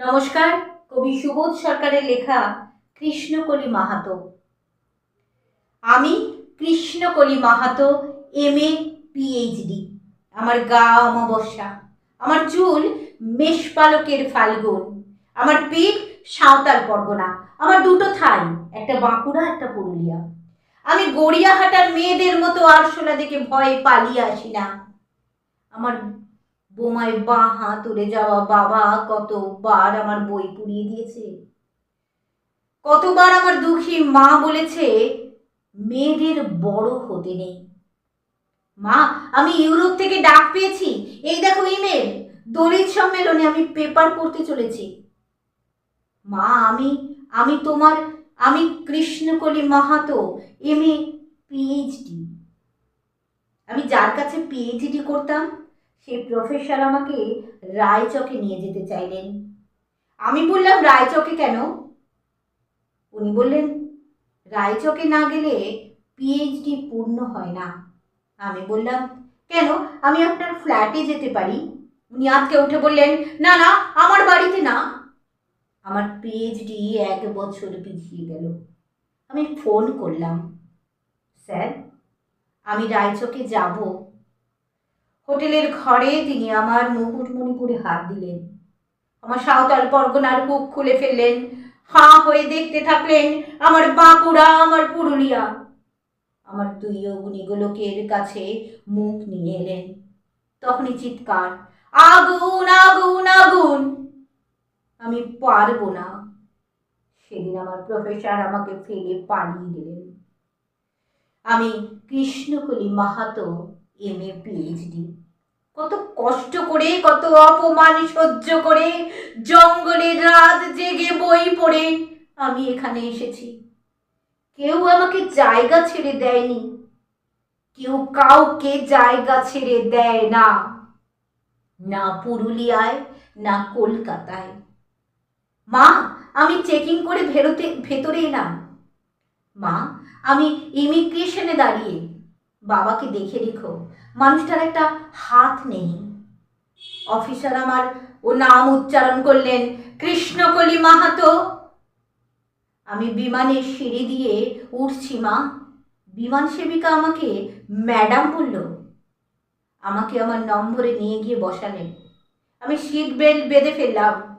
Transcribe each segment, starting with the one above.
নমস্কার, কবি সুবোধ সরকারের লেখা কৃষ্ণকলি মাহাতো। আমি Krishnakali Mahato M A PhD আমার গা অমাবস্যা, আমার চুল মেষপালকের ফাল্গুন, আমার পেট সাঁওতাল পরগনা, আমার দুটো থাই, একটা বাঁকুড়া, একটা পুরুলিয়া। আমি গড়িয়াহাটার মেয়েদের মতো আরশোলা দেখে ভয়ে পালিয়ে আসি না। আমার বোমায় বাঁ হাত উড়ে যাওয়া বাবা কতবার আমার বই পুড়িয়ে দিয়েছে? কতবার আমার দুঃখী মা বলেছে, মেয়েদের বড় হতে নেই। মা, আমি ইউরোপ থেকে ডাক পেয়েছি। এই দেখো ইমেল। দলিত সম্মেলনে আমি পেপার পড়তে চলেছি। মা, আমি আমি তোমার, আমি Krishnakali Mahato, M A, PhD. আমি যার কাছে পিএইচডি করতাম সেই প্রফেসর আমাকে রায়চকে নিয়ে যেতে চাইলেন। আমি বললাম, রায়চকে কেন? উনি বললেন, রায়চকে না গেলে পিএইচডি পূর্ণ হয় না। আমি বললাম, কেন? আমি আপনার ফ্ল্যাটে যেতে পারি। উনি আজকে উঠে বললেন, না না, আমার বাড়িতে না। আমার পিএইচডি এক বছর পিছিয়ে গেল। আমি ফোন করলাম, স্যার, আমি রায়চকে যাব। হোটেলের ঘরে তিনি আমার মুকুটমণিপুরে হাত দিলেন। আমার সাঁওতাল পরগনার বুক খুলে ফেললেন। হাঁ হয়ে দেখতে থাকলেন আমার বাঁকুড়া, আমার পুরুলিয়া। আমার দুই অগ্নিগোলকের কাছে মুখ নিয়ে এলেন। তখনই চিৎকার, আগুন আগুন আগুন! আমি পারব না। সেদিন আমার প্রফেসর আমাকে ফেলে পালিয়ে গেলেন। আমি Krishnakali Mahato M A PhD কত কষ্ট করে, কত অপমান সহ্য করে, জঙ্গলের রাত জেগে বই পড়ে। আমি এখানে এসেছি। কেউ আমাকে জায়গা ছেড়ে দেয়নি। কেউ কাউকে জায়গা ছেড়ে দেয় না। না পুরুলিয়ায়, না কলকাতায়। মা, আমি চেকিং করে ভেরোতে, ভেতরে এলাম। মা, আমি ইমিগ্রেশনে দাঁড়িয়ে বাবাকে দেখে রেখো। মানুষটার একটা হাত নেই। অফিসার আমার ও নাম উচ্চারণ করলেন কৃষ্ণকলি মাহাতো। আমি বিমানের সিঁড়ি দিয়ে উঠছি, মা। বিমান সেবিকা আমাকে ম্যাডাম বলল। আমাকে আমার নম্বরে নিয়ে গিয়ে বসালেন। আমি সিট বেল্ট বেঁধে ফেললাম।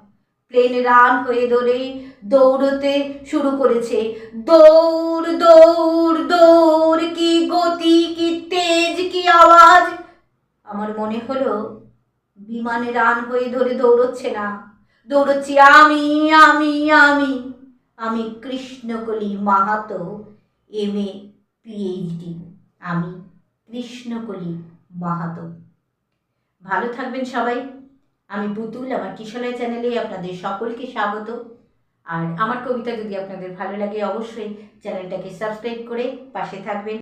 প্লেন রান হয়ে ধরে দৌড়তে শুরু করেছে। দৌড় দৌড় দৌড় মনে হলো, বিমানে রান হয়ে ধরে দৌড়চ্ছে না। দৌড়চ্ছি, আমি আমি আমি। আমি Krishnakali Mahato, M A PhD আমি কৃষ্ণকলি মাহাতো। ভালো থাকবেন সবাই। আমি পুতুল, আমার কিশলয় চ্যানেলে আপনাদের সকলকে স্বাগত। আর আমার কবিতা যদি আপনাদের ভালো লাগে, অবশ্যই চ্যানেলটাকে সাবস্ক্রাইব করে পাশে থাকবেন।